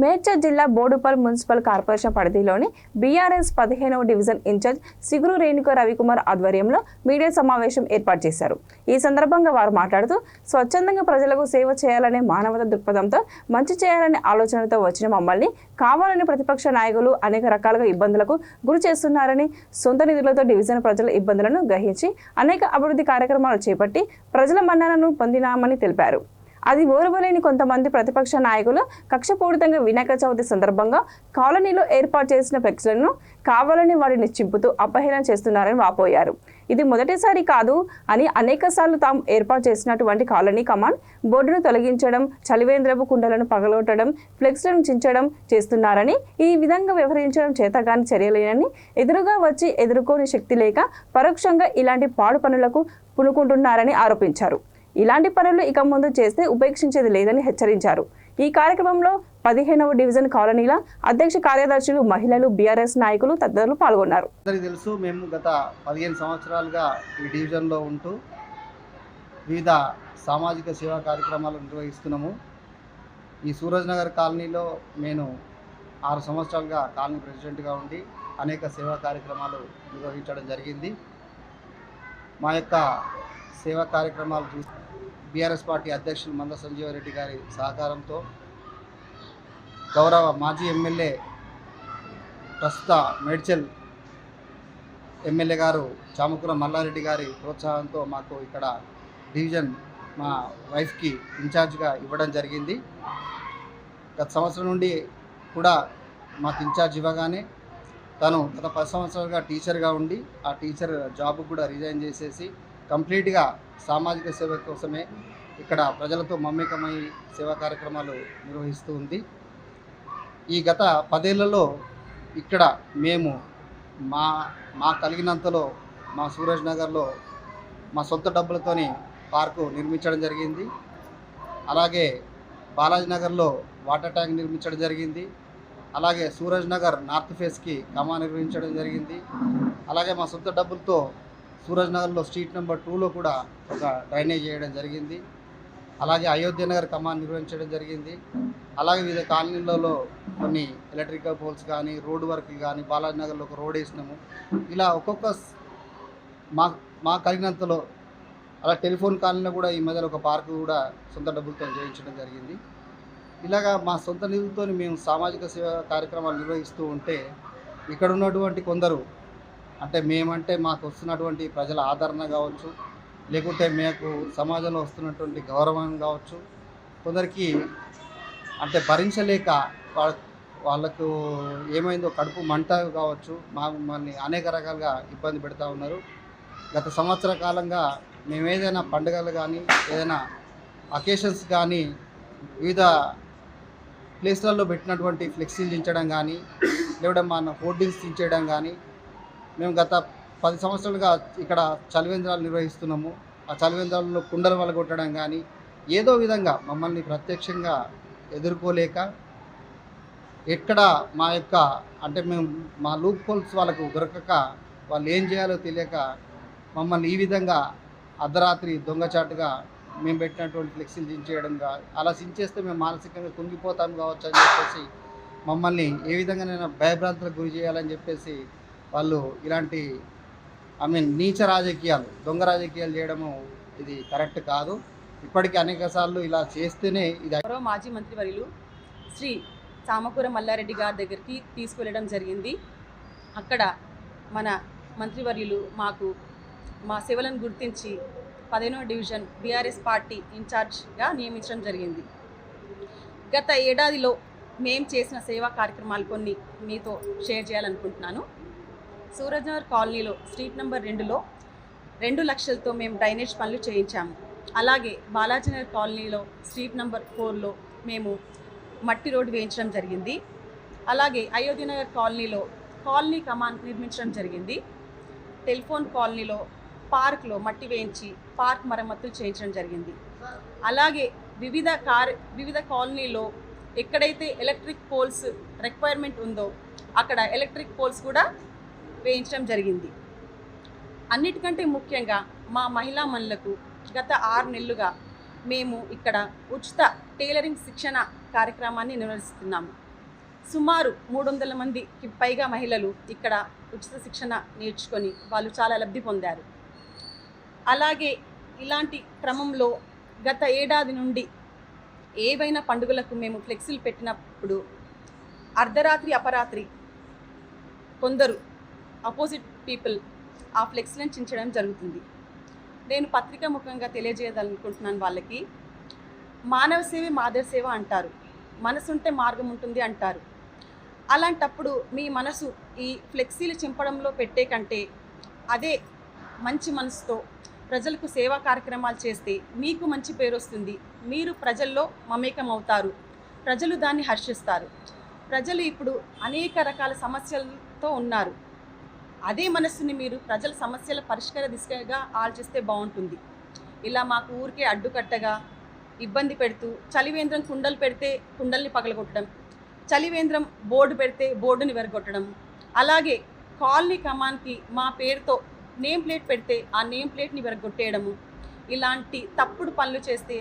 మేడ్చల్ జిల్లా Boduppal municipal corporation పరిధిలోని BRS పదిహేనవ డివిజన్ ఇన్ఛార్జ్ సిగురు రేణుక రవికుమార్ ఆధ్వర్యంలో మీడియా సమావేశం ఏర్పాటు చేశారు. ఈ సందర్భంగా వారు మాట్లాడుతూ స్వచ్ఛందంగా ప్రజలకు సేవ చేయాలనే మానవత దృక్పథంతో మంచి చేయాలనే ఆలోచనతో వచ్చిన మమ్మల్ని కావాలని ప్రతిపక్ష నాయకులు అనేక రకాలుగా ఇబ్బందులకు గురి చేస్తున్నారని సొంత నిధులతో డివిజన్ ప్రజల ఇబ్బందులను గ్రహించి అనేక అభివృద్ధి కార్యక్రమాలు చేపట్టి ప్రజల మన్ననను పొందినామని తెలిపారు. అది ఓర్వలేని కొంతమంది ప్రతిపక్ష నాయకులు కక్షపూరితంగా వినాయక చవితి సందర్భంగా కాలనీలో ఏర్పాటు చేసిన ఫ్లెక్స్లను కావాలని వారిని చింపుతూ అపహేళన చేస్తున్నారని వాపోయారు. ఇది మొదటిసారి కాదు అని అనేక సార్లు తాము ఏర్పాటు చేసినటువంటి కాలనీ కమాండ్ బోర్డును తొలగించడం చలివేంద్రపు కుండలను పగలగొట్టడం ఫ్లెక్స్లను చించడం చేస్తున్నారని ఈ విధంగా వ్యవహరించడం చేతగాని చర్యలేనని ఎదురుగా వచ్చి ఎదుర్కోని శక్తి లేక పరోక్షంగా ఇలాంటి పాడు పనులకు పునుకుంటున్నారని ఆరోపించారు. ఇలాంటి పనులు ఇక ముందు చేస్తే ఉపేక్షించేది లేదని హెచ్చరించారు. ఈ కార్యక్రమంలో పదిహేనవ డివిజన్ కాలనీల అధ్యక్ష కార్యదర్శులు మహిళలు బీఆర్ఎస్ నాయకులు తదితరులు పాల్గొన్నారు. అందరికీ తెలుసు మేము గత పదిహేను సంవత్సరాలుగా ఈ డివిజన్లో ఉంటూ వివిధ సామాజిక సేవా కార్యక్రమాలు నిర్వహిస్తున్నాము. ఈ సూరజ్ నగర్ కాలనీలో నేను ఆరు సంవత్సరాలుగా కాలనీ ప్రెసిడెంట్గా ఉండి అనేక సేవా కార్యక్రమాలు నిర్వహించడం జరిగింది. మా యొక్క సేవా కార్యక్రమాలు చూసి బీఆర్ఎస్ పార్టీ అధ్యక్షులు మంద సంజీవరెడ్డి గారి సహకారంతో గౌరవ మాజీ ఎమ్మెల్యే ప్రస్తుత మేడ్చల్ ఎమ్మెల్యే గారు చామకుర మల్లారెడ్డి గారి ప్రోత్సాహంతో మాకు ఇక్కడ డివిజన్ మా వైఫ్కి ఇన్ఛార్జ్గా ఇవ్వడం జరిగింది. గత సంవత్సరం నుండి కూడా మాకు ఇన్ఛార్జ్ ఇవ్వగానే తను గత పది సంవత్సరాలుగా టీచర్గా ఉండి ఆ టీచర్ జాబ్ కూడా రిజైన్ చేసేసి కంప్లీట్గా సామాజిక సేవ కోసమే ఇక్కడ ప్రజలతో మమ్మకమై సేవా కార్యక్రమాలు నిర్వహిస్తూ ఉంది. ఈ గత పదేళ్ళలో ఇక్కడ మేము మా మా కలిగినంతలో మా సూరజ్ నగర్లో మా సొంత డబ్బులతోని పార్కు నిర్మించడం జరిగింది. అలాగే బాలాజీ నగర్లో వాటర్ ట్యాంక్ నిర్మించడం జరిగింది. అలాగే సూరజ్ నగర్ నార్త్ ఫేస్కి కమా నిర్వహించడం జరిగింది. అలాగే మా సొంత డబ్బులతో సూరజ్ నగర్లో స్ట్రీట్ నెంబర్ టూలో కూడా ఒక డ్రైనేజ్ చేయడం జరిగింది. అలాగే అయోధ్య నగర్ కమాన్ నిర్వహించడం జరిగింది. అలాగే వివిధ కాలనీలలో కొన్ని ఎలక్ట్రికల్ పోల్స్ కానీ రోడ్ వర్క్ కానీ బాలాజీ నగర్లో ఒక రోడ్ వేసినాము. ఇలా ఒక్కొక్క మా మా కలిగినంతలో అలా టెలిఫోన్ కాలనీలో కూడా ఈ మధ్యలో ఒక పార్కు కూడా సొంత డబ్బులతో చేయించడం జరిగింది. ఇలాగా మా సొంత నిధులతో మేము సామాజిక సేవ కార్యక్రమాలు నిర్వహిస్తూ ఉంటే ఇక్కడ ఉన్నటువంటి కొందరు అంటే మేమంటే మాకు వస్తున్నటువంటి ప్రజల ఆదరణ కావచ్చు లేకుంటే మీకు సమాజంలో వస్తున్నటువంటి గౌరవం కావచ్చు. కొందరికి అంటే భరించలేక వాళ్ళకు ఏమైందో కడుపు మంట కావచ్చు మా మమ్మల్ని అనేక రకాలుగా ఇబ్బంది పెడతా ఉన్నారు. గత సంవత్సర కాలంగా మేము ఏదైనా పండుగలు కానీ ఏదైనా అకేషన్స్ కానీ వివిధ ప్లేస్లలో పెట్టినటువంటి ఫ్లెక్సీలు దించడం కానీ లేకపోతే మన హోర్డింగ్స్ దించేయడం కానీ మేము గత పది సంవత్సరాలుగా ఇక్కడ చలివేంద్రాలు నిర్వహిస్తున్నాము. ఆ చలివేంద్రాలలో కుండలు వలగొట్టడం కానీ ఏదో విధంగా మమ్మల్ని ప్రత్యక్షంగా ఎదుర్కోలేక ఎక్కడ మా యొక్క అంటే మేము మా లూప్ హోల్స్ వాళ్ళకు దొరకక వాళ్ళు ఏం చేయాలో తెలియక మమ్మల్ని ఈ విధంగా అర్ధరాత్రి దొంగచాటుగా మేము పెట్టినటువంటి ఫ్లెక్సీలు దించేయడంగా అలా సించేస్తే మేము మానసికంగా కుంగిపోతాం కావచ్చు అని చెప్పేసి మమ్మల్ని ఏ విధంగానైనా భయభ్రాంతులకు గురి చేయాలని చెప్పేసి వాళ్ళు ఇలాంటి ఐ మీన్ నీచ రాజకీయాలు దొంగ రాజకీయాలు చేయడము ఇది కరెక్ట్ కాదు. ఇప్పటికీ అనేక సార్లు ఇలా చేస్తేనే ఇది మాజీ మాజీ మంత్రివర్యులు శ్రీ చామకూర మల్లారెడ్డి గారి దగ్గరికి తీసుకువెళ్ళడం జరిగింది. అక్కడ మన మంత్రివర్యులు మాకు మా సేవలను గుర్తించి పదిహేనవ డివిజన్ బీఆర్ఎస్ పార్టీ ఇన్ఛార్జ్గా నియమించడం జరిగింది. గత ఏడాదిలో మేము చేసిన సేవా కార్యక్రమాలు కొన్ని మీతో షేర్ చేయాలనుకుంటున్నాను. సూరజ్నగర్ కాలనీలో స్ట్రీట్ నెంబర్ రెండులో రెండు లక్షలతో మేము డ్రైనేజ్ పనులు చేయించాము. అలాగే బాలాజీనగర్ కాలనీలో స్ట్రీట్ నెంబర్ ఫోర్లో మేము మట్టి రోడ్డు వేయించడం జరిగింది. అలాగే అయోధ్యనగర్ కాలనీలో కాలనీ కమాన్ నిర్మించడం జరిగింది. టెలిఫోన్ కాలనీలో పార్క్లో మట్టి వేయించి పార్క్ మరమ్మతులు చేయించడం జరిగింది. అలాగే వివిధ కార్ వివిధ కాలనీలో ఎక్కడైతే ఎలక్ట్రిక్ పోల్స్ రిక్వైర్మెంట్ ఉందో అక్కడ ఎలక్ట్రిక్ పోల్స్ కూడా వేయించడం జరిగింది. అన్నిటికంటే ముఖ్యంగా మా మహిళా మనులకు గత ఆరు నెలలుగా మేము ఇక్కడ ఉచిత టైలరింగ్ శిక్షణ కార్యక్రమాన్ని నిర్వహిస్తున్నాము. సుమారు మూడు వందల మందికి పైగా మహిళలు ఇక్కడ ఉచిత శిక్షణ నేర్చుకొని వాళ్ళు చాలా లబ్ధి పొందారు. అలాగే ఇలాంటి క్రమంలో గత ఏడాది నుండి ఏవైనా పండుగలకు మేము ఫ్లెక్సీలు పెట్టినప్పుడు అర్ధరాత్రి అపరాత్రి కొందరు అపోజిట్ పీపుల్ ఆ ఫ్లెక్సీలను చించడం జరుగుతుంది. నేను పత్రిక ముఖంగా తెలియజేయాలనుకుంటున్నాను వాళ్ళకి. మానవ సేవి మాధవ సేవ అంటారు. మనసుంటే మార్గం ఉంటుంది అంటారు. అలాంటప్పుడు మీ మనసు ఈ ఫ్లెక్సీలు చింపడంలో పెట్టే కంటే అదే మంచి మనసుతో ప్రజలకు సేవా కార్యక్రమాలు చేస్తే మీకు మంచి పేరు వస్తుంది. మీరు ప్రజల్లో మమేకం అవుతారు ప్రజలు దాన్ని హర్షిస్తారు. ప్రజలు ఇప్పుడు అనేక రకాల సమస్యలతో ఉన్నారు. అదే మనస్సుని మీరు ప్రజల సమస్యల పరిష్కార దిశగా ఆలోచిస్తే బాగుంటుంది. ఇలా మాకు ఊరికే అడ్డుకట్టగా ఇబ్బంది పెడుతూ చలివేంద్రం కుండలు పెడితే కుండల్ని పగలగొట్టడం చలివేంద్రం బోర్డు పెడితే బోర్డుని విరగొట్టడం అలాగే కాలనీ కమాన్కి మా పేరుతో నేమ్ ప్లేట్ పెడితే ఆ నేమ్ ప్లేట్ని విరగొట్టేయడము ఇలాంటి తప్పుడు పనులు చేస్తే